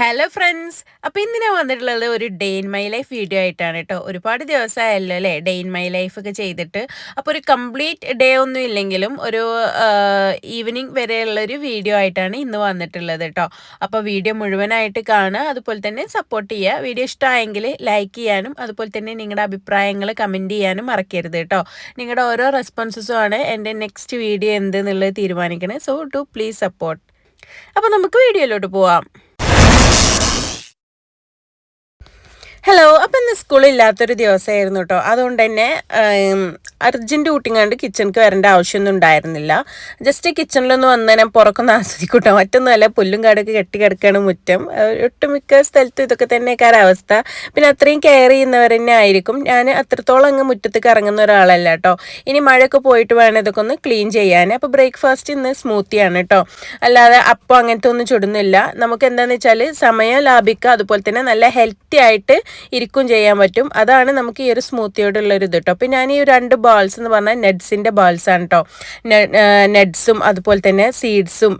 Hello friends അപ്പോൾ ഇന്ന് ഞാൻ വന്നിട്ടുള്ളത് ഒരു day in my life video ആയിട്ടാണ് കേട്ടോ ഒരുപാട് ദിവസമായല്ലോ അല്ലേ? ഡേ ഇൻ മൈ ലൈഫ് ഒക്കെ ചെയ്തിട്ട്. അപ്പോൾ ഒരു കംപ്ലീറ്റ് ഡേ ഒന്നും ഇല്ലെങ്കിലും ഒരു ഈവനിങ് വരെയുള്ള ഒരു വീഡിയോ ആയിട്ടാണ് ഇന്ന് വന്നിട്ടുള്ളത് കേട്ടോ അപ്പോൾ വീഡിയോ മുഴുവനായിട്ട് കാണുക. അതുപോലെ തന്നെ സപ്പോർട്ട് ചെയ്യുക. വീഡിയോ ഇഷ്ടമായെങ്കിൽ ലൈക്ക് ചെയ്യാനും അതുപോലെ തന്നെ നിങ്ങളുടെ അഭിപ്രായങ്ങൾ കമന്റ് ചെയ്യാനും മറക്കരുത് കേട്ടോ നിങ്ങളുടെ ഓരോ റെസ്പോൺസസും ആണ് എന്റെ നെക്സ്റ്റ് വീഡിയോ എന്ത് എന്നുള്ളത് തീരുമാനിക്കണേ. സോ ടു പ്ലീസ് സപ്പോർട്ട് അപ്പോൾ നമുക്ക് വീഡിയോയിലോട്ട് പോവാം. ഹലോ അപ്പം ഇന്ന് സ്കൂളില്ലാത്തൊരു ദിവസമായിരുന്നു കേട്ടോ അതുകൊണ്ട് തന്നെ അർജന്റ് കൂട്ടിങ്ങാണ്ട് കിച്ചണിക്ക് വരേണ്ട ആവശ്യമൊന്നും ഉണ്ടായിരുന്നില്ല. ജസ്റ്റ് കിച്ചണിലൊന്ന് വന്ന് ഞാൻ പുറക്കൊന്ന് ആസ്വദിക്കൂട്ടോ. മറ്റൊന്നുമല്ല പുല്ലും കാടൊക്കെ കെട്ടി കിടക്കുകയാണ് മുറ്റം. ഒട്ടുമിക്ക സ്ഥലത്തും ഇതൊക്കെ തന്നെയൊക്കെ അവസ്ഥ. പിന്നെ അത്രയും കെയർ ചെയ്യുന്നവർ തന്നെ ആയിരിക്കും. ഞാൻ അത്രത്തോളം അങ്ങ് മുറ്റത്തേക്ക് ഇറങ്ങുന്ന ഒരാളല്ല കേട്ടോ ഇനി മഴയൊക്കെ പോയിട്ട് വേണം ഇതൊക്കെ ഒന്ന് ക്ലീൻ ചെയ്യാൻ. അപ്പോൾ ബ്രേക്ക്ഫാസ്റ്റ് ഇന്ന് സ്മൂത്തിയാണ് കേട്ടോ അല്ലാതെ അപ്പം അങ്ങനത്തെ ഒന്നും ചുടുന്നില്ല. നമുക്ക് എന്താണെന്ന് വെച്ചാൽ സമയം ലാഭിക്കുക അതുപോലെ തന്നെ നല്ല ഹെൽത്തി ആയിട്ട് ഇരിക്കും ചെയ്യാൻ പറ്റും. അതാണ് നമുക്ക് ഈ ഒരു സ്മൂത്തിയോടുള്ള ഒരു ഇത് കേട്ടോ പിന്നെ ഞാൻ ഈ രണ്ട് ബാൾസ് എന്ന് പറഞ്ഞാൽ നെഡ്സിന്റെ ആണ് കേട്ടോ നെഡ്സും അതുപോലെ തന്നെ സീഡ്സും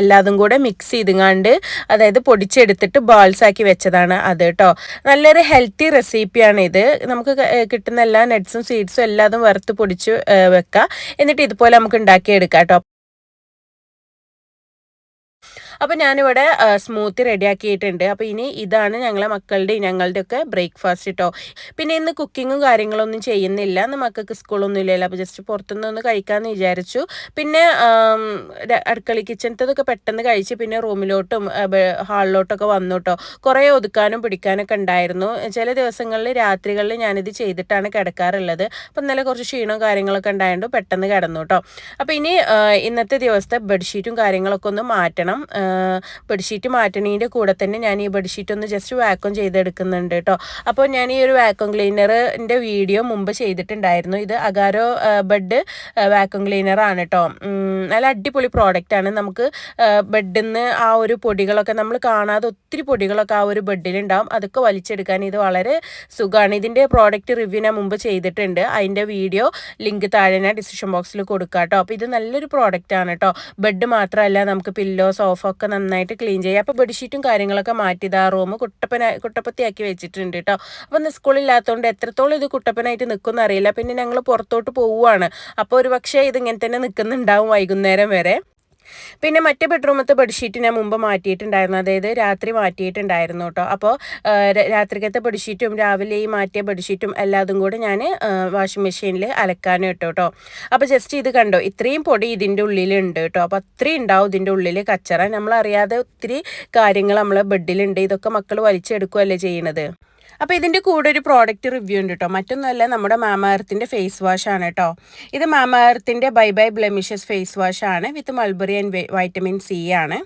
എല്ലാതും കൂടെ മിക്സ് ചെയ്തുങ്ങാണ്ട് അതായത് പൊടിച്ചെടുത്തിട്ട് ബാൾസ് ആക്കി വെച്ചതാണ് അത് കേട്ടോ നല്ലൊരു ഹെൽത്തി റെസിപ്പിയാണ് ഇത്. നമുക്ക് കിട്ടുന്ന എല്ലാ നെഡ്സും സീഡ്സും എല്ലാതും വറുത്ത് പൊടിച്ച് വെക്കുക എന്നിട്ട് ഇതുപോലെ നമുക്ക് ഉണ്ടാക്കിയെടുക്കാം കേട്ടോ അപ്പോൾ ഞാനിവിടെ സ്മൂത്തി റെഡിയാക്കിയിട്ടുണ്ട് അപ്പോൾ ഇനി ഇതാണ് ഞങ്ങളെ മക്കളുടെ ഞങ്ങളുടെ ഒക്കെ ബ്രേക്ക്ഫാസ്റ്റ് കേട്ടോ പിന്നെ ഇന്ന് കുക്കിങ്ങും കാര്യങ്ങളൊന്നും ചെയ്യുന്നില്ല. ഇന്ന് മക്കൾക്ക് സ്കൂളൊന്നും ഇല്ലല്ലോ. അപ്പോൾ ജസ്റ്റ് പുറത്തുനിന്ന് ഒന്ന് കഴിക്കാമെന്ന് വിചാരിച്ചു. പിന്നെ അടുക്കള കിച്ചണത്തതൊക്കെ പെട്ടെന്ന് കഴിച്ച് പിന്നെ റൂമിലോട്ടും ഹാളിലോട്ടൊക്കെ വന്നു കേട്ടോ കുറേ ഒതുക്കാനും പിടിക്കാനൊക്കെ ഉണ്ടായിരുന്നു. ചില ദിവസങ്ങളിൽ രാത്രികളിൽ ഞാനിത് ചെയ്തിട്ടാണ് കിടക്കാറുള്ളത്. അപ്പം ഇന്നലെ കുറച്ച് ക്ഷീണവും കാര്യങ്ങളൊക്കെ ഉണ്ടായതുകൊണ്ട് പെട്ടെന്ന് കിടന്നു കേട്ടോ അപ്പോൾ ഇനി ഇന്നത്തെ ദിവസത്തെ ബെഡ്ഷീറ്റും കാര്യങ്ങളൊക്കെ ഒന്ന് മാറ്റണം. ബെഡ്ഷീറ്റ് മാറ്റണീന്റെ കൂടെ തന്നെ ഞാൻ ഈ ബെഡ്ഷീറ്റ് ഒന്ന് ജസ്റ്റ് വാക്വം ചെയ്തെടുക്കുന്നുണ്ട് കേട്ടോ അപ്പോൾ ഞാൻ ഈ ഒരു വാക്വം ക്ലീനറിന്റെ വീഡിയോ മുമ്പ് ചെയ്തിട്ടുണ്ടായിരുന്നു. ഇത് അഗാരോ ബെഡ് വാക്വം ക്ലീനറാണ് കേട്ടോ നല്ല അടിപൊളി പ്രോഡക്റ്റാണ് നമുക്ക് ബെഡിൽ നിന്ന് ആ ഒരു പൊടികളൊക്കെ നമ്മൾ കാണാതെ ഒത്തിരി പൊടികളൊക്കെ ആ ഒരു ബെഡിലുണ്ടാവും അതൊക്കെ വലിച്ചെടുക്കാൻ ഇത് വളരെ സുഖമാണ് ഇതിന്റെ പ്രോഡക്റ്റ് റിവ്യൂ ഞാൻ മുമ്പ് ചെയ്തിട്ടുണ്ട്. അതിന്റെ വീഡിയോ ലിങ്ക് താഴെ ഞാൻ ഡിസ്ക്രിപ്ഷൻ ബോക്സിൽ കൊടുക്കാം കേട്ടോ അപ്പോൾ ഇത് നല്ലൊരു പ്രോഡക്റ്റാണ് കേട്ടോ ബെഡ് മാത്രമല്ല നമുക്ക് പില്ലോ സോഫ ഒക്കെ നന്നായിട്ട് ക്ലീൻ ചെയ്യുക അപ്പോൾ ബെഡ്ഷീറ്റും കാര്യങ്ങളൊക്കെ മാറ്റി ആ റൂം കുട്ടപ്പന കുട്ടപ്പത്തിയാക്കി വെച്ചിട്ടുണ്ട് കേട്ടോ അപ്പോൾ ഇന്ന് സ്കൂളില്ലാത്തതുകൊണ്ട് എത്രത്തോളം ഇത് കുട്ടപ്പനായിട്ട് നിൽക്കുമെന്ന് അറിയില്ല. പിന്നെ ഞങ്ങൾ പുറത്തോട്ട് പോവുകയാണ് അപ്പോൾ ഒരു പക്ഷേ ഇതിങ്ങനെ തന്നെ നിൽക്കുന്നുണ്ടാവും വൈകുന്നേരം വരെ. പിന്നെ മറ്റേ ബെഡ്റൂമത്തെ ബെഡ്ഷീറ്റ് ഞാൻ മുമ്പ് മാറ്റിയിട്ടുണ്ടായിരുന്നു. അതായത് രാത്രി മാറ്റിയിട്ടുണ്ടായിരുന്നു കേട്ടോ. അപ്പോൾ രാത്രിക്കത്തെ ബെഡ്ഷീറ്റും രാവിലെ ഈ മാറ്റിയ ബെഡ്ഷീറ്റും എല്ലാതും കൂടെ ഞാൻ വാഷിംഗ് മെഷീനിൽ അലക്കാനും ഇട്ടോ കേട്ടോ. അപ്പോൾ ജസ്റ്റ് ഇത് കണ്ടോ? ഇത്രയും പൊടി ഇതിന്റെ ഉള്ളിലുണ്ട് കേട്ടോ. അപ്പോൾ അത്രയും ഉണ്ടാവും ഇതിന്റെ ഉള്ളിൽ കച്ചറ. നമ്മളറിയാതെ ഒത്തിരി കാര്യങ്ങൾ നമ്മളെ ബെഡിലുണ്ട്. ഇതൊക്കെ മക്കൾ വലിച്ചെടുക്കുകയല്ലേ ചെയ്യണത്? അപ്പോൾ ഇതിന്റെ കൂടെ ഒരു പ്രോഡക്റ്റ് റിവ്യൂ ഉണ്ട് കേട്ടോ മറ്റൊന്നുമല്ല നമ്മുടെ മാമാർത്തിന്റെ ഫേസ് വാഷ് ആണ് കേട്ടോ ഇത് മാമാർത്തിന്റെ bye bye blemishes face wash ആണ് with mulberry and vitamin C ആണ്.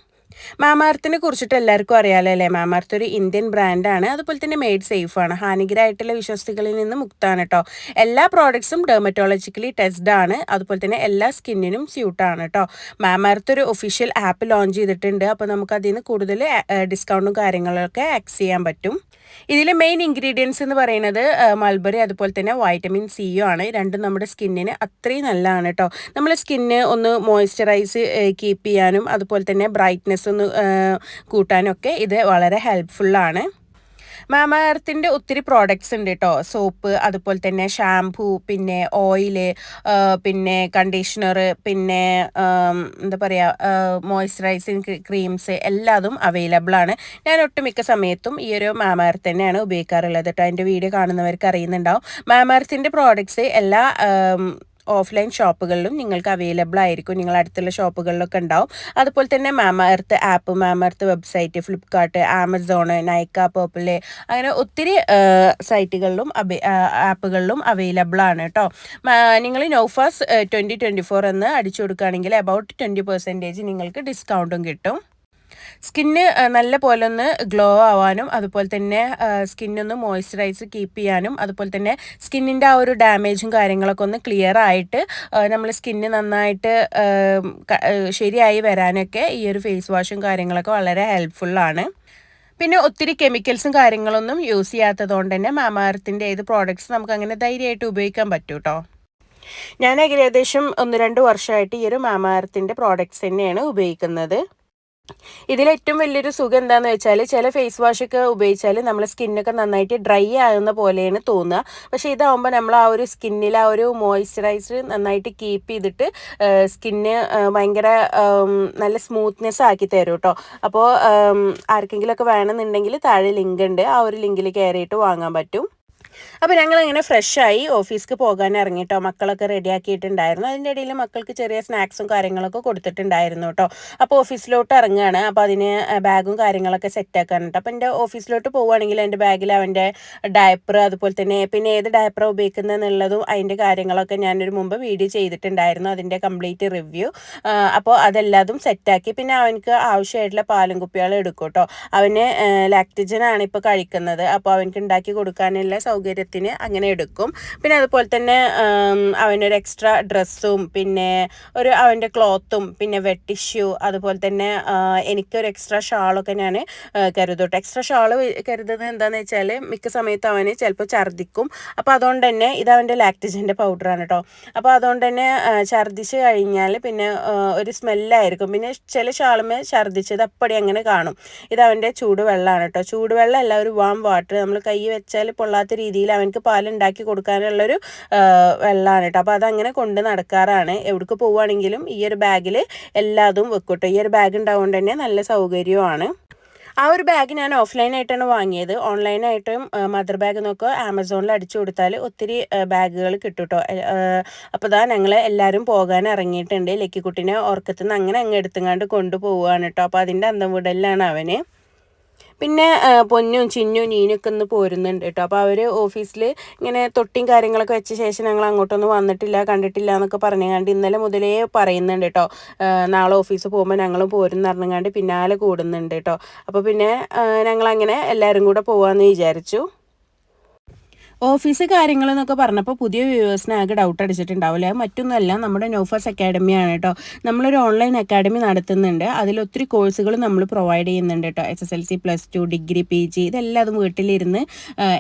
മാമാർത്തിനെ കുറിച്ചിട്ട് എല്ലാവർക്കും അറിയാലോ അല്ലേ മാമാർത്ത് ഒരു ഇന്ത്യൻ ബ്രാൻഡാണ് അതുപോലെ തന്നെ മെയ്ഡ് സേഫ് ആണ്. ഹാനികരായിട്ടുള്ള വിശ്വസ്തികളിൽ നിന്ന് മുക്താണ് കേട്ടോ എല്ലാ പ്രോഡക്ട്സും ഡെർമറ്റോളജിക്കലി ടെസ്ഡ് ആണ്. അതുപോലെ തന്നെ എല്ലാ സ്കിന്നിനും സ്യൂട്ടാണ് കേട്ടോ മാമാർത്ത് ഒരു ഒഫീഷ്യൽ ആപ്പ് ലോഞ്ച് ചെയ്തിട്ടുണ്ട്. അപ്പോൾ നമുക്ക് അതിൽ നിന്ന് കൂടുതൽ ഡിസ്കൗണ്ടും കാര്യങ്ങളൊക്കെ ആക്സ് ചെയ്യാൻ പറ്റും. ഇതിലെ മെയിൻ ഇൻഗ്രീഡിയൻസ് എന്ന് പറയുന്നത് മൾബറി അതുപോലെ തന്നെ വൈറ്റമിൻ സിയും ആണ്. രണ്ടും നമ്മുടെ സ്കിന്നിന് അത്രയും നല്ലതാണ് കേട്ടോ നമ്മുടെ സ്കിന്ന് ഒന്ന് മോയ്സ്ചറൈസ് കീപ്പ് ചെയ്യാനും അതുപോലെ തന്നെ ബ്രൈറ്റ്നെസ് ഒന്ന് കൂട്ടാനൊക്കെ ഇത് വളരെ ഹെൽപ്ഫുള്ളാണ് മാമ എർത്തിന്റെ ഒത്തിരി പ്രോഡക്റ്റ്സ് ഉണ്ട് കേട്ടോ സോപ്പ് അതുപോലെ തന്നെ ഷാംപൂ പിന്നെ ഓയിൽ പിന്നെ കണ്ടീഷണർ പിന്നെ എന്താ പറയുക മോയ്സ്ചറൈസിങ് ക്രീംസ് എല്ലാതും അവൈലബിൾ ആണ്. ഞാൻ ഒട്ടുമിക്ക സമയത്തും ഈ ഒരു മാമ എർത്ത് തന്നെയാണ് ഉപയോഗിക്കാറുള്ളത് കേട്ടോ എന്റെ വീഡിയോ കാണുന്നവർക്ക് അറിയുന്നുണ്ടാവും. മാമ പ്രോഡക്ട്സ് എല്ലാ ഓഫ്ലൈൻ ഷോപ്പുകളിലും നിങ്ങൾക്ക് അവൈലബിൾ ആയിരിക്കും. നിങ്ങൾ അടുത്തുള്ള ഷോപ്പുകളിലൊക്കെ ഉണ്ടാവും. അതുപോലെ തന്നെ Mamaearth app Mamaearth website Flipkart Amazon Nykaa Purplle അങ്ങനെ ഒത്തിരി സൈറ്റുകളിലും ആപ്പുകളിലും അവൈലബിൾ ആണ് കേട്ടോ നിങ്ങൾ നോഫാസ് ട്വന്റി ട്വന്റി ഫോർ എന്ന് അടിച്ചു കൊടുക്കുകയാണെങ്കിൽ അബൌട്ട് ട്വന്റി പെർസെന്റേജ് നിങ്ങൾക്ക് ഡിസ്കൗണ്ടും കിട്ടും. സ്കിന്ന് നല്ല പോലെ ഒന്ന് ഗ്ലോ ആവാനും അതുപോലെ തന്നെ സ്കിന്നൊന്ന് മോയ്സ്ചറൈസ് കീപ്പ് ചെയ്യാനും അതുപോലെ തന്നെ സ്കിന്നിന്റെ ആ ഒരു ഡാമേജും കാര്യങ്ങളൊക്കെ ഒന്ന് ക്ലിയർ ആയിട്ട് നമ്മൾ സ്കിന്ന് നന്നായിട്ട് ശരിയായി വരാനൊക്കെ ഈ ഒരു ഫേസ് വാഷും കാര്യങ്ങളൊക്കെ വളരെ ഹെൽപ്ഫുള്ളാണ് പിന്നെ ഒത്തിരി കെമിക്കൽസും കാര്യങ്ങളൊന്നും യൂസ് ചെയ്യാത്തതുകൊണ്ട് തന്നെ മാമാർത്തിന്റെ ഏത് പ്രോഡക്ട്സ് നമുക്ക് അങ്ങനെ ധൈര്യമായിട്ട് ഉപയോഗിക്കാൻ പറ്റും കേട്ടോ ഞാൻ ഏകദേശം ഒന്ന് രണ്ട് വർഷമായിട്ട് ഈ ഒരു മാമാർത്തിന്റെ പ്രോഡക്ട്സ് തന്നെയാണ് ഉപയോഗിക്കുന്നത്. ഇതിൽ ഏറ്റവും വലിയൊരു സുഖം എന്താണെന്ന് വെച്ചാൽ ചില ഫേസ് വാഷൊക്കെ ഉപയോഗിച്ചാൽ നമ്മളെ സ്കിന്നൊക്കെ നന്നായിട്ട് ഡ്രൈ ആകുന്ന പോലെയാണ് തോന്നുക പക്ഷേ ഇതാവുമ്പോൾ നമ്മൾ ആ ഒരു സ്കിന്നിൽ ആ ഒരു മോയ്സ്ചറൈസർ നന്നായിട്ട് കീപ്പ് ചെയ്തിട്ട് സ്കിന്ന് ഭയങ്കര നല്ല സ്മൂത്ത്നെസ് ആക്കി തരും കേട്ടോ അപ്പോൾ ആർക്കെങ്കിലുമൊക്കെ വേണമെന്നുണ്ടെങ്കിൽ താഴെ ലിങ്ക് ഉണ്ട് ആ ഒരു ലിങ്കിൽ കയറിയിട്ട് വാങ്ങാൻ പറ്റും. അപ്പോൾ ഞങ്ങൾ ഇങ്ങനെ ഫ്രഷായി ഓഫീസിക്ക് പോകാൻ ഇറങ്ങി കേട്ടോ മക്കളൊക്കെ റെഡിയാക്കിയിട്ടുണ്ടായിരുന്നു. അതിന്റെ ഇടയിൽ മക്കൾക്ക് ചെറിയ സ്നാക്സും കാര്യങ്ങളൊക്കെ കൊടുത്തിട്ടുണ്ടായിരുന്നു കേട്ടോ അപ്പോൾ ഓഫീസിലോട്ട് ഇറങ്ങുകയാണ് അപ്പോൾ അതിന് ബാഗും കാര്യങ്ങളൊക്കെ സെറ്റ് ആക്കാനുണ്ട് അപ്പോൾ എന്റെ ഓഫീസിലോട്ട് പോവുകയാണെങ്കിൽ എന്റെ ബാഗിൽ അവന്റെ ഡയപ്പർ അതുപോലെ തന്നെ പിന്നെ ഏത് ഡയപ്പർ ഉപയോഗിക്കുന്നതെന്നുള്ളതും അതിന്റെ കാര്യങ്ങളൊക്കെ ഞാനൊരു മുമ്പ് വീഡിയോ ചെയ്തിട്ടുണ്ടായിരുന്നു. അതിന്റെ കംപ്ലീറ്റ് റിവ്യൂ. അപ്പോൾ അതെല്ലാതും സെറ്റാക്കി. പിന്നെ അവനക്ക് ആവശ്യമായിട്ടുള്ള പാലും കുപ്പികൾ എടുക്കും കേട്ടോ അവന് ലാക്ടിജനാണ് ഇപ്പോൾ കഴിക്കുന്നത്. അപ്പോൾ അവനക്ക് ഉണ്ടാക്കി കൊടുക്കാനുള്ള സൗകര്യത്തിന് അങ്ങനെ എടുക്കും. പിന്നെ അതുപോലെ തന്നെ അവനൊരു എക്സ്ട്രാ ഡ്രസ്സും പിന്നെ ഒരു അവന്റെ ക്ലോത്തും പിന്നെ വെട്ടിഷ്യൂ ടിഷ്യൂ അതുപോലെ തന്നെ എനിക്കൊരു എക്സ്ട്രാ ഷാളൊക്കെ ഞാൻ കരുതൂട്ടോ. എക്സ്ട്രാ ഷാൾ കരുതുന്നത് എന്താണെന്ന് വെച്ചാൽ മിക്ക സമയത്ത് അവന് ചിലപ്പോൾ ഛർദ്ദിക്കും. അപ്പോൾ അതുകൊണ്ട് തന്നെ ഇത് അവന്റെ ലാക്റ്റിജന്റെ പൗഡറാണ് കേട്ടോ അപ്പോൾ അതുകൊണ്ട് തന്നെ ഛർദ്ദിച്ച് കഴിഞ്ഞാൽ പിന്നെ ഒരു സ്മെല്ലായിരിക്കും പിന്നെ ചില ഷാളുമേ ഛർദ്ദിച്ചത് അപ്പടി അങ്ങനെ കാണും. ഇത് അവന്റെ ചൂടുവെള്ളമാണ് കേട്ടോ ചൂടുവെള്ളം അല്ല ഒരു വാം വാട്ടർ നമ്മൾ കൈ വെച്ചാൽ പൊള്ളാത്ത രീതിയിൽ അവനക്ക് പാലുണ്ടാക്കി കൊടുക്കാനുള്ളൊരു വെള്ളമാണ് കേട്ടോ. അപ്പോൾ അതങ്ങനെ കൊണ്ട് നടക്കാറാണ്. എവിടേക്ക് പോവുകയാണെങ്കിലും ഈ ഒരു ബാഗിൽ എല്ലാതും വെക്കും കേട്ടോ ഈ ഒരു ബാഗ് ഉണ്ടാവുകൊണ്ട് തന്നെ നല്ല സൗകര്യമാണ്. ആ ഒരു ബാഗ് ഞാൻ ഓഫ്ലൈനായിട്ടാണ് വാങ്ങിയത്. ഓൺലൈനായിട്ടും മദർ ബാഗ് നോക്കുക ആമസോണിൽ അടിച്ചു കൊടുത്താൽ ഒത്തിരി ബാഗുകൾ കിട്ടും കേട്ടോ അപ്പോൾ ഇതാ ഞങ്ങൾ എല്ലാവരും പോകാൻ ഇറങ്ങിയിട്ടുണ്ട്. ലക്കിക്കുട്ടിനെ ഉറക്കത്തിൽ അങ്ങനെ അങ്ങ് എടുത്തുങ്ങാണ്ട് കൊണ്ടുപോവുകയാണ് കേട്ടോ. അപ്പോൾ അതിന്റെ അന്തം വിടലാണ് അവന്. പിന്നെ പൊന്നും ചിന്നും നീനൊക്കെ ഒന്ന് പോരുന്നുണ്ട് കേട്ടോ അപ്പോൾ അവർ ഓഫീസിൽ ഇങ്ങനെ തൊട്ടിയും കാര്യങ്ങളൊക്കെ വെച്ച ശേഷം ഞങ്ങൾ അങ്ങോട്ടൊന്നും വന്നിട്ടില്ല കണ്ടിട്ടില്ല എന്നൊക്കെ പറഞ്ഞുകൊണ്ട് ഇന്നലെ മുതലേ പറയുന്നുണ്ട് കേട്ടോ നാളെ ഓഫീസ് പോകുമ്പോൾ ഞങ്ങൾ പോരും പറഞ്ഞുകൊണ്ട് പിന്നാലെ കൂടുന്നുണ്ട് കേട്ടോ അപ്പോൾ പിന്നെ ഞങ്ങളങ്ങനെ എല്ലാവരും കൂടെ പോകാമെന്ന് വിചാരിച്ചു. ഓഫീസ് കാര്യങ്ങളെന്നൊക്കെ പറഞ്ഞപ്പോൾ പുതിയ വ്യൂവേഴ്സിന് ആകെ ഡൗട്ട് അടിച്ചിട്ടുണ്ടാവില്ല? മറ്റൊന്നുമല്ല നമ്മുടെ നോഫേഴ്സ് അക്കാഡമിയാണ് കേട്ടോ നമ്മളൊരു ഓൺലൈൻ അക്കാഡമി നടത്തുന്നുണ്ട്. അതിൽ ഒത്തിരി കോഴ്സുകൾ നമ്മൾ പ്രൊവൈഡ് ചെയ്യുന്നുണ്ട് കേട്ടോ S S L C plus two degree P G ഇതെല്ലാം അതും വീട്ടിലിരുന്ന്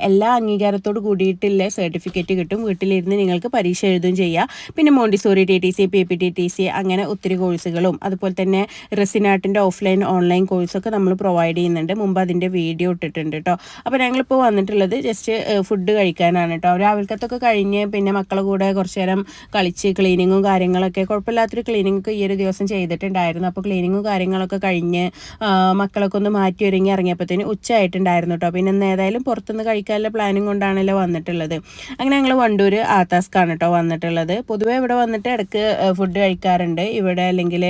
എല്ലാ അംഗീകാരത്തോട് കൂടിയിട്ടുള്ള സർട്ടിഫിക്കറ്റ് കിട്ടും. വീട്ടിലിരുന്ന് നിങ്ങൾക്ക് പരീക്ഷ എഴുതുകയും ചെയ്യാം. പിന്നെ Montessori T T C P P T T C അങ്ങനെ ഒത്തിരി കോഴ്സുകളും അതുപോലെ തന്നെ റെസിനാട്ടിന്റെ ഓഫ്ലൈൻ ഓൺലൈൻ കോഴ്സൊക്കെ നമ്മൾ പ്രൊവൈഡ് ചെയ്യുന്നുണ്ട്. മുമ്പ് അതിന്റെ വീഡിയോ ഇട്ടിട്ടുണ്ട് കേട്ടോ അപ്പോൾ ഞങ്ങളിപ്പോൾ വന്നിട്ടുള്ളത് ജസ്റ്റ് ഫുഡ് കഴിക്കാനാണ് കേട്ടോ രാവിലത്തൊക്കെ കഴിഞ്ഞ് പിന്നെ മക്കളെ കൂടെ കുറച്ച് നേരം കളിച്ച് ക്ലീനിങ്ങും കാര്യങ്ങളൊക്കെ കുഴപ്പമില്ലാത്തൊരു ക്ലീനിങ് ഒക്കെ ഈ ഒരു ദിവസം ചെയ്തിട്ടുണ്ടായിരുന്നു. അപ്പോൾ ക്ലീനിങ്ങും കാര്യങ്ങളൊക്കെ കഴിഞ്ഞ് മക്കളൊക്കെ ഒന്ന് മാറ്റി ഒരുങ്ങി ഇറങ്ങിയപ്പോഴത്തേന് ഉച്ചയായിട്ടുണ്ടായിരുന്നു കേട്ടോ പിന്നെ ഇന്ന് ഏതായാലും പുറത്തുനിന്ന് കഴിക്കാനുള്ള പ്ലാനും കൊണ്ടാണല്ലോ വന്നിട്ടുള്ളത്. അങ്ങനെ ഞങ്ങൾ വണ്ടൂർ ആത്താസ്ക്കാണ് കേട്ടോ വന്നിട്ടുള്ളത്. പൊതുവേ ഇവിടെ വന്നിട്ട് ഇടയ്ക്ക് ഫുഡ് കഴിക്കാറുണ്ട്. ഇവിടെ അല്ലെങ്കിൽ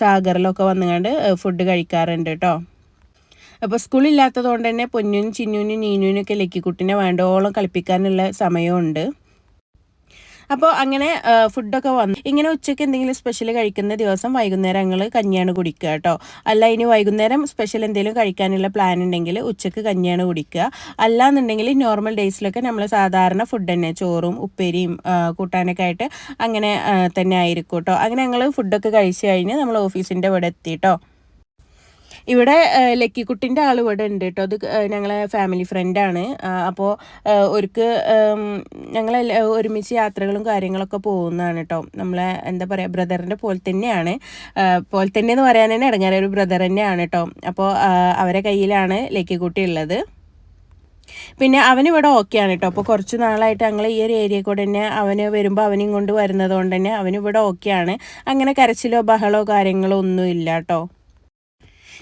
സാഗറിലൊക്കെ വന്നുകൊണ്ട് ഫുഡ് കഴിക്കാറുണ്ട് കേട്ടോ അപ്പോൾ സ്കൂളില്ലാത്തത് കൊണ്ട് തന്നെ പൊന്നിനും ചിന്നുനും നീനുവിനൊക്കെ ലക്കിക്കുട്ടിനെ വേണ്ടോളം കളിപ്പിക്കാനുള്ള സമയമുണ്ട്. അപ്പോൾ അങ്ങനെ ഫുഡൊക്കെ വന്നു. ഇങ്ങനെ ഉച്ചയ്ക്ക് എന്തെങ്കിലും സ്പെഷ്യൽ കഴിക്കുന്ന ദിവസം വൈകുന്നേരം ഞങ്ങൾ കഞ്ഞിയാണ് കുടിക്കുക കേട്ടോ. അല്ല ഇനി വൈകുന്നേരം സ്പെഷ്യൽ എന്തെങ്കിലും കഴിക്കാനുള്ള പ്ലാൻ ഉണ്ടെങ്കിൽ ഉച്ചയ്ക്ക് കഞ്ഞിയാണ് കുടിക്കുക. അല്ലാന്നുണ്ടെങ്കിൽ നോർമൽ ഡേയ്സിലൊക്കെ നമ്മൾ സാധാരണ ഫുഡ് തന്നെ ചോറും ഉപ്പേരിയും കൂട്ടാനൊക്കെ ആയിട്ട് അങ്ങനെ തന്നെ ആയിരിക്കും കേട്ടോ. അങ്ങനെ ഞങ്ങൾ ഫുഡൊക്കെ കഴിച്ച് കഴിഞ്ഞ് നമ്മൾ ഓഫീസിന്റെ ഇവിടെ എത്തി കേട്ടോ. ഇവിടെ ലക്കിക്കുട്ടിന്റെ ആൾ ഇവിടെ ഉണ്ട് കേട്ടോ അത് ഞങ്ങളെ ഫാമിലി ഫ്രണ്ടാണ് അപ്പോൾ ഒരുക്ക് ഞങ്ങൾ ഒരുമിച്ച് യാത്രകളും കാര്യങ്ങളൊക്കെ പോകുന്നതാണ് കേട്ടോ നമ്മളെ എന്താ പറയുക ബ്രദറിന്റെ പോലെ തന്നെയാണ്. പോലെ തന്നെ എന്ന് പറയാൻ തന്നെ ഇടങ്ങാറ് ഒരു ബ്രദർ തന്നെയാണ് കേട്ടോ അപ്പോൾ അവരെ കയ്യിലാണ് ലക്കിക്കുട്ടി ഉള്ളത്. പിന്നെ അവനിവിടെ ഓക്കെയാണ് കേട്ടോ അപ്പോൾ കുറച്ച് നാളായിട്ട് ഞങ്ങൾ ഈ ഒരു ഏരിയ കൂടെ തന്നെ അവന് വരുമ്പോൾ അവനെയും കൊണ്ട് വരുന്നത് കൊണ്ട് തന്നെ അവനിവിടെ ഓക്കെയാണ് അങ്ങനെ കരച്ചിലോ ബഹളോ കാര്യങ്ങളോ ഒന്നും ഇല്ല കേട്ടോ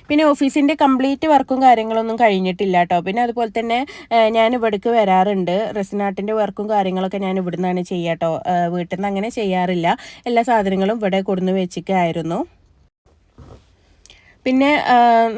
പിന്നെ ഓഫീസിന്റെ കംപ്ലീറ്റ് വർക്കും കാര്യങ്ങളൊന്നും കഴിഞ്ഞിട്ടില്ല കേട്ടോ. പിന്നെ അതുപോലെ തന്നെ ഞാൻ ഇവിടേക്ക് വരാറുണ്ട്. റെസിനാട്ടിന്റെ വർക്കും കാര്യങ്ങളൊക്കെ ഞാൻ ഇവിടുന്നാണ് ചെയ്യാം കേട്ടോ വീട്ടിൽ നിന്ന് അങ്ങനെ ചെയ്യാറില്ല. എല്ലാ സാധനങ്ങളും ഇവിടെ കൊടുന്ന് വെച്ചിട്ടായിരുന്നു പിന്നെ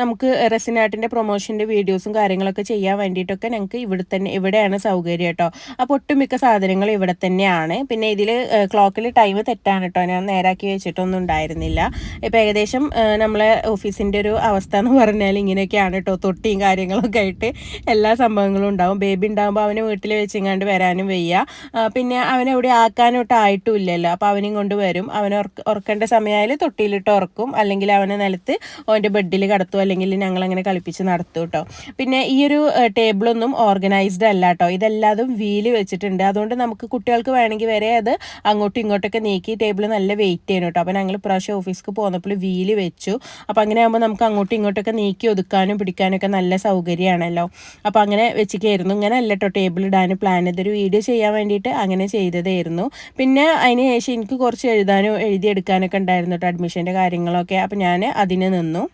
നമുക്ക് റെസിനാട്ടിന്റെ പ്രൊമോഷന്റെ വീഡിയോസും കാര്യങ്ങളൊക്കെ ചെയ്യാൻ വേണ്ടിയിട്ടൊക്കെ ഞങ്ങൾക്ക് ഇവിടെ തന്നെ ഇവിടെയാണ് സൗകര്യം കേട്ടോ. അപ്പോൾ ഒട്ടുമിക്ക സാധനങ്ങൾ ഇവിടെ തന്നെയാണ്. പിന്നെ ഇതിൽ ക്ലോക്കിൽ ടൈം തെറ്റാണ് കേട്ടോ. ഞാൻ നേരാക്കി വെച്ചിട്ടൊന്നും ഉണ്ടായിരുന്നില്ല. ഇപ്പോൾ ഏകദേശം നമ്മളെ ഓഫീസിന്റെ ഒരു അവസ്ഥ എന്ന് പറഞ്ഞാൽ ഇങ്ങനെയൊക്കെയാണ് കേട്ടോ. തൊട്ടിയും കാര്യങ്ങളൊക്കെ ആയിട്ട് എല്ലാ സംഭവങ്ങളും ഉണ്ടാവും. ബേബി ഉണ്ടാകുമ്പോൾ അവനെ വീട്ടിൽ വെച്ചിങ്ങാണ്ട് വരാനും വയ്യ. പിന്നെ അവനെവിടെ ആക്കാനോട്ട് ആയിട്ടും ഇല്ലല്ലോ അപ്പോൾ അവനെയും കൊണ്ട് വരും. അവനെ ഉറക്ക ഉറക്കേണ്ട സമയമായാലും തൊട്ടിയിലിട്ട് ഉറക്കും. അല്ലെങ്കിൽ അവനെ നിലത്ത് അവന്റെ ബെഡിൽ കിടത്തും അല്ലെങ്കിൽ ഞങ്ങൾ അങ്ങനെ കളിപ്പിച്ച് നടത്തും കേട്ടോ പിന്നെ ഈ ഒരു ടേബിളൊന്നും ഓർഗനൈസ്ഡ് അല്ല കേട്ടോ ഇതെല്ലാതും വീൽ വെച്ചിട്ടുണ്ട്. അതുകൊണ്ട് നമുക്ക് കുട്ടികൾക്ക് വേണമെങ്കിൽ വരെ അത് അങ്ങോട്ടും ഇങ്ങോട്ടൊക്കെ നീക്കി ടേബിൾ നല്ല വെയിറ്റ് ചെയ്യണം കേട്ടോ അപ്പോൾ ഞങ്ങൾ പ്രാവശ്യം ഓഫീസിൽ പോകുന്നപ്പോൾ വീൽ വെച്ചു. അപ്പോൾ അങ്ങനെ ആകുമ്പോൾ നമുക്ക് അങ്ങോട്ടും ഇങ്ങോട്ടൊക്കെ നീക്കി ഒതുക്കാനും പിടിക്കാനൊക്കെ നല്ല സൗകര്യമാണല്ലോ. അപ്പോൾ അങ്ങനെ വെച്ചിട്ടായിരുന്നു ഇങ്ങനെ അല്ല കേട്ടോ ടേബിൾ ഇടാൻ പ്ലാൻ. ഇതൊരു വീഡിയോ ചെയ്യാൻ വേണ്ടിയിട്ട് അങ്ങനെ ചെയ്തതായിരുന്നു. പിന്നെ അതിന് ശേഷം എനിക്ക് കുറച്ച് എഴുതാനും എഴുതിയെടുക്കാനൊക്കെ ഉണ്ടായിരുന്നു കേട്ടോ അഡ്മിഷന്റെ കാര്യങ്ങളൊക്കെ. അപ്പോൾ ഞാൻ അതിന് നിന്നു.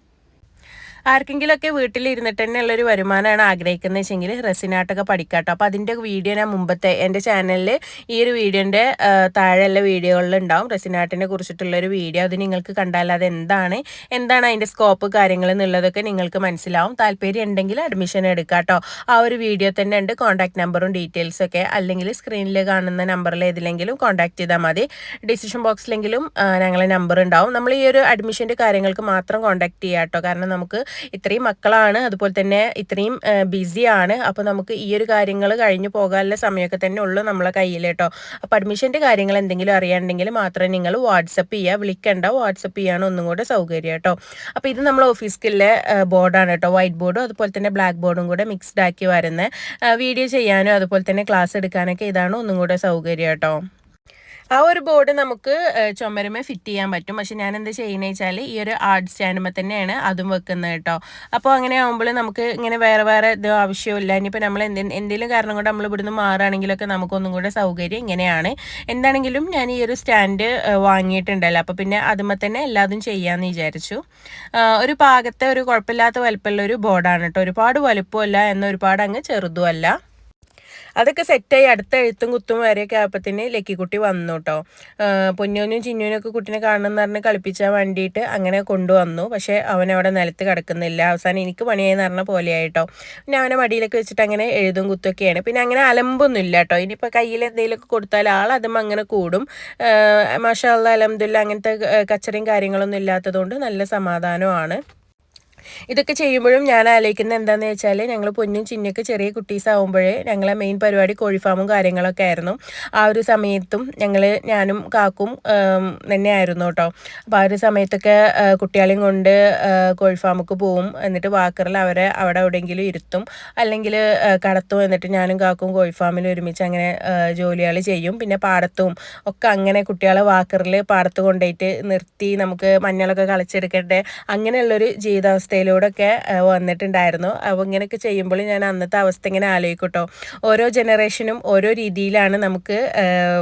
ആർക്കെങ്കിലുമൊക്കെ വീട്ടിലിരുന്നിട്ട് തന്നെ ഉള്ളൊരു വരുമാനമാണ് ആഗ്രഹിക്കുന്നത് വെച്ചെങ്കിൽ റെസിനാട്ടൊക്കെ പഠിക്കാട്ടോ. അപ്പോൾ അതിന്റെ വീഡിയോ ഞാൻ മുമ്പത്തെ എന്റെ ചാനലിൽ ഈ ഒരു വീഡിയോന്റെ താഴെയുള്ള വീഡിയോകളിൽ ഉണ്ടാവും റെസിനാട്ടിനെ കുറിച്ചിട്ടുള്ളൊരു വീഡിയോ അത് നിങ്ങൾക്ക് കണ്ടാൽ അത് എന്താണ് എന്താണ് അതിന്റെ സ്കോപ്പ് കാര്യങ്ങൾ എന്നുള്ളതൊക്കെ നിങ്ങൾക്ക് മനസ്സിലാവും. താല്പര്യം ഉണ്ടെങ്കിൽ അഡ്മിഷൻ എടുക്കാട്ടോ. ആ ഒരു വീഡിയോ തന്നെ ഉണ്ട്. കോൺടാക്ട് നമ്പറും ഡീറ്റെയിൽസും ഒക്കെ അല്ലെങ്കിൽ സ്ക്രീനിൽ കാണുന്ന നമ്പറിൽ ഏതിലെങ്കിലും കോൺടാക്ട് ചെയ്താൽ മതി. ഡിസിഷൻ ബോക്സിലെങ്കിലും ഞങ്ങളെ നമ്പർ ഉണ്ടാവും നമ്മൾ ഈ ഒരു അഡ്മിഷന്റെ കാര്യങ്ങൾക്ക് മാത്രം കോൺടാക്ട് ചെയ്യാം കേട്ടോ കാരണം നമുക്ക് ഇത്രയും മക്കളാണ് അതുപോലെ തന്നെ ഇത്രയും ബിസിയാണ് അപ്പോൾ നമുക്ക് ഈ ഒരു കാര്യങ്ങൾ കഴിഞ്ഞു പോകാനുള്ള സമയമൊക്കെ തന്നെ ഉള്ളൂ നമ്മളെ കയ്യിൽ കേട്ടോ അപ്പോൾ അഡ്മിഷന്റെ കാര്യങ്ങൾ എന്തെങ്കിലും അറിയാണ്ടെങ്കിൽ മാത്രം നിങ്ങൾ വാട്സപ്പ് ചെയ്യുക വിളിക്കേണ്ട. വാട്സപ്പ് ചെയ്യാണ് ഒന്നും കൂടെ സൗകര്യം കേട്ടോ അപ്പോൾ ഇത് നമ്മൾ ഓഫീസിലെ ബോർഡാണ് കേട്ടോ വൈറ്റ് ബോർഡും അതുപോലെ തന്നെ ബ്ലാക്ക് ബോർഡും കൂടെ മിക്സ്ഡ് ആക്കി വരുന്നത് വീഡിയോ ചെയ്യാനും അതുപോലെ തന്നെ ക്ലാസ് എടുക്കാനൊക്കെ ഇതാണ് ഒന്നും കൂടെ സൗകര്യം കേട്ടോ ആ ഒരു ബോർഡ് നമുക്ക് ചുമരുമേ ഫിറ്റ് ചെയ്യാൻ പറ്റും. പക്ഷെ ഞാൻ എന്താ ചെയ്യുന്നത് വെച്ചാൽ ഈ ഒരു ആർട്ട് സ്റ്റാൻഡുമ്പോൾ തന്നെയാണ് അതും വെക്കുന്നത് കേട്ടോ. അപ്പോൾ അങ്ങനെ ആകുമ്പോൾ നമുക്ക് ഇങ്ങനെ വേറെ വേറെ ഇത് ആവശ്യമില്ല ഇനിയിപ്പോൾ നമ്മൾ എന്തെങ്കിലും കാരണം കൊണ്ട് നമ്മൾ ഇവിടുന്ന് മാറുകയാണെങ്കിലൊക്കെ നമുക്കൊന്നും കൂടെ സൗകര്യം ഇങ്ങനെയാണ്. എന്താണെങ്കിലും ഞാൻ ഈ ഒരു സ്റ്റാൻഡ് വാങ്ങിയിട്ടുണ്ടല്ലോ. അപ്പോൾ പിന്നെ അതുമ്പോൾ തന്നെ എല്ലാതും ചെയ്യാമെന്ന് വിചാരിച്ചു. ഒരു പാകത്തെ ഒരു കുഴപ്പമില്ലാത്ത വലുപ്പമുള്ള ഒരു ബോർഡാണ് കേട്ടോ. ഒരുപാട് വലുപ്പമല്ല എന്നൊരുപാട് അങ്ങ് ചെറുതുമല്ല. അതൊക്കെ സെറ്റായി അടുത്ത എഴുത്തും കുത്തും വരെയൊക്കെ ആയപ്പത്തിന് ലക്കിക്കുട്ടി വന്നു കേട്ടോ പൊന്നോനും ഒക്കെ കാണണം എന്ന് പറഞ്ഞ് കളിപ്പിച്ചാൻ വേണ്ടിയിട്ട് അങ്ങനെ കൊണ്ടുവന്നു. പക്ഷേ അവൻ അവിടെ നിലത്ത് കിടക്കുന്നില്ല. അവസാനം എനിക്ക് പണിയായി പറഞ്ഞ പോലെയായിട്ടോ. പിന്നെ അവനെ മടിയിലൊക്കെ വെച്ചിട്ട് അങ്ങനെ എഴുതും കുത്തൊക്കെയാണ്. പിന്നെ അങ്ങനെ അലമ്പൊന്നും ഇല്ല കേട്ടോ ഇനിയിപ്പോൾ കയ്യിൽ എന്തെങ്കിലുമൊക്കെ കൊടുത്താൽ ആൾ അതും അങ്ങനെ കൂടും. മാഷാ അലഹമുല്ല അങ്ങനത്തെ കച്ചറയും കാര്യങ്ങളൊന്നും ഇല്ലാത്തതുകൊണ്ട് നല്ല സമാധാനമാണ്. ഇതൊക്കെ ചെയ്യുമ്പോഴും ഞാൻ ആലോചിക്കുന്നത് എന്താണെന്ന് വെച്ചാൽ ഞങ്ങൾ പൊന്നും ചിന്നൊക്കെ ചെറിയ കുട്ടീസ് ആകുമ്പോഴേ ഞങ്ങളെ മെയിൻ പരിപാടി കോഴിഫാമും കാര്യങ്ങളൊക്കെ ആയിരുന്നു. ആ ഒരു സമയത്തും ഞങ്ങൾ ഞാനും കാക്കും തന്നെയായിരുന്നു കേട്ടോ. അപ്പോൾ ആ ഒരു സമയത്തൊക്കെ കുട്ടികളെയും കൊണ്ട് കോഴിഫാമുക്ക് പോവും. എന്നിട്ട് വാക്കറിൽ അവരെ അവിടെ എവിടെയെങ്കിലും ഇരുത്തും. അല്ലെങ്കിൽ കടത്തും. എന്നിട്ട് ഞാനും കാക്കും കോഴിഫാമിൽ ഒരുമിച്ച് അങ്ങനെ ജോലികൾ ചെയ്യും. പിന്നെ പാടത്തും ഒക്കെ അങ്ങനെ കുട്ടികളെ വാക്കറിൽ പാടത്ത് കൊണ്ടുപോയിട്ട് നിർത്തി നമുക്ക് മഞ്ഞളൊക്കെ കളിച്ചെടുക്കട്ടെ. അങ്ങനെയുള്ളൊരു ജീവിതാവസ്ഥ ഒക്കെ വന്നിട്ടുണ്ടായിരുന്നു. അപ്പോൾ ഇങ്ങനെയൊക്കെ ചെയ്യുമ്പോൾ ഞാൻ അന്നത്തെ അവസ്ഥ ഇങ്ങനെ ആലോചിക്കട്ടോ. ഓരോ ജനറേഷനും ഓരോ രീതിയിലാണ് നമുക്ക്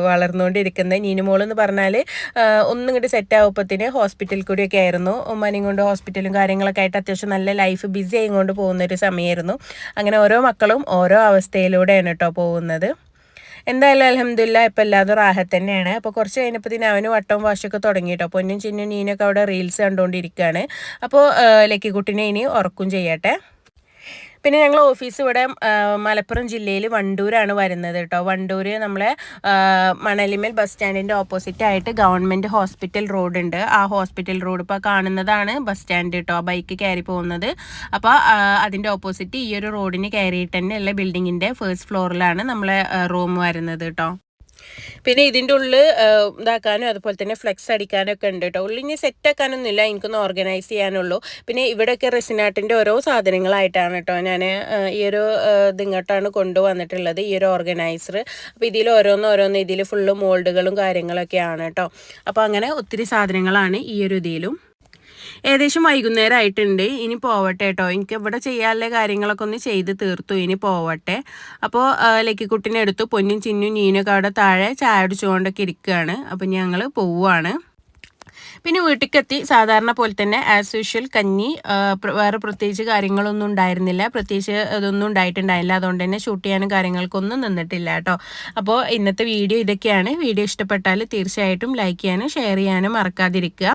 വളർന്നുകൊണ്ടിരിക്കുന്നത്. നീനുമോൾ എന്ന് പറഞ്ഞാൽ ഒന്നും ഇങ്ങോട്ട് സെറ്റ് ആവുമ്പത്തിന് ഹോസ്പിറ്റലിൽ കൂടിയൊക്കെ ആയിരുന്നു. ഉമ്മാനെയും കൊണ്ട് ഹോസ്പിറ്റലും കാര്യങ്ങളൊക്കെ ആയിട്ട് അത്യാവശ്യം നല്ല ലൈഫ് ബിസി ആയിക്കൊണ്ട് പോകുന്ന ഒരു സമയമായിരുന്നു അങ്ങനെ ഓരോ മക്കളും ഓരോ അവസ്ഥയിലൂടെയാണ് കേട്ടോ പോകുന്നത്. എന്തായാലും അലഹമില്ല ഇപ്പം എല്ലാതും റാഹത്ത് തന്നെയാണ്. അപ്പോൾ കുറച്ച് കഴിഞ്ഞപ്പോൾ തന്നെ അവന് വട്ടവും വാശൊക്കെ തുടങ്ങി കേട്ടോ പൊന്നും ചിന്നും നീനൊക്കെ അവിടെ റീൽസ് കണ്ടുകൊണ്ടിരിക്കുകയാണ് അപ്പോൾ ലക്കിക്കുട്ടിനെ ഇനി ഉറക്കും ചെയ്യട്ടെ. പിന്നെ ഞങ്ങൾ ഓഫീസ് ഇവിടെ മലപ്പുറം ജില്ലയിൽ വണ്ടൂരാണ് വരുന്നത് കേട്ടോ വണ്ടൂർ നമ്മളെ മണലിമേൽ ബസ് സ്റ്റാൻഡിന്റെ ഓപ്പോസിറ്റ് ആയിട്ട് ഗവൺമെന്റ് ഹോസ്പിറ്റൽ റോഡ് ഉണ്ട്. ആ ഹോസ്പിറ്റൽ റോഡ് ഇപ്പോൾ കാണുന്നതാണ് ബസ് സ്റ്റാൻഡ് കേട്ടോ ബൈക്ക് കയറി പോകുന്നത്. അപ്പോൾ അതിന്റെ ഓപ്പോസിറ്റ് ഈ ഒരു റോഡിന് കയറിയിട്ട് തന്നെ ഉള്ള ബിൽഡിങ്ങിന്റെ ഫസ്റ്റ് ഫ്ലോറിലാണ് നമ്മളെ റൂം വരുന്നത് കേട്ടോ പിന്നെ ഇതിന്റെ ഉള്ളിൽ ഇതാക്കാനും അതുപോലെ തന്നെ ഫ്ലെക്സ് അടിക്കാനും ഒക്കെ ഉണ്ട് കേട്ടോ ഉള്ളിൽ ഇനി സെറ്റ് ആക്കാനൊന്നുമില്ല എനിക്കൊന്ന് ഓർഗനൈസ് ചെയ്യാനുള്ളൂ. പിന്നെ ഇവിടെയൊക്കെ റെസിനാട്ടിന്റെ ഓരോ സാധനങ്ങളായിട്ടാണ് കേട്ടോ ഞാൻ ഈ ഒരു ഇതിങ്ങോട്ടാണ് കൊണ്ടുവന്നിട്ടുള്ളത് ഈ ഒരു ഓർഗനൈസർ അപ്പോൾ ഇതിൽ ഓരോന്ന് ഓരോന്ന് ഇതിൽ ഫുള്ള് മോൾഡുകളും കാര്യങ്ങളൊക്കെയാണ് കേട്ടോ അപ്പോൾ അങ്ങനെ ഒത്തിരി സാധനങ്ങളാണ് ഈ ഒരു ഇതിലും. ഏകദേശം വൈകുന്നേരം ആയിട്ടുണ്ട് ഇനി പോവട്ടെ കേട്ടോ. എനിക്ക് ഇവിടെ ചെയ്യാനുള്ള കാര്യങ്ങളൊക്കെ ഒന്ന് ചെയ്ത് തീർത്തു. ഇനി പോവട്ടെ. അപ്പോൾ ലക്കിക്കുട്ടിനെ എടുത്തു പൊന്നും ചിന്നും നീനൊക്കെ അവിടെ താഴെ ചായ അടിച്ചുകൊണ്ടൊക്കെ ഇരിക്കുകയാണ്. അപ്പം ഞങ്ങൾ പോവുകയാണ് പിന്നെ വീട്ടിലെത്തി സാധാരണ പോലെ തന്നെ ആസ് യൂഷ്വൽ കഞ്ഞി വേറെ പ്രത്യേകിച്ച് കാര്യങ്ങളൊന്നും ഉണ്ടായിരുന്നില്ല. പ്രത്യേകിച്ച് ഇതൊന്നും ഉണ്ടായിട്ടുണ്ടായില്ല അതുകൊണ്ട് തന്നെ ഷൂട്ട് ചെയ്യാനും കാര്യങ്ങൾക്കൊന്നും നിന്നിട്ടില്ല കേട്ടോ. അപ്പോൾ ഇന്നത്തെ വീഡിയോ ഇതൊക്കെയാണ്. വീഡിയോ ഇഷ്ടപ്പെട്ടാൽ തീർച്ചയായിട്ടും ലൈക്ക് ചെയ്യാനും ഷെയർ ചെയ്യാനും മറക്കാതിരിക്കുക.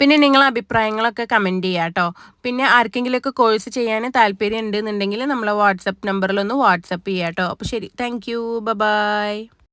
പിന്നെ നിങ്ങൾ അഭിപ്രായങ്ങളൊക്കെ കമന്റ് ചെയ്യുക കേട്ടോ പിന്നെ ആർക്കെങ്കിലുമൊക്കെ കോഴ്സ് ചെയ്യാൻ താല്പര്യം ഉണ്ടെന്നുണ്ടെങ്കിൽ നമ്മളെ വാട്സപ്പ് നമ്പറിലൊന്ന് വാട്സപ്പ് ചെയ്യാം കേട്ടോ അപ്പോൾ ശരി താങ്ക് യു ബൈ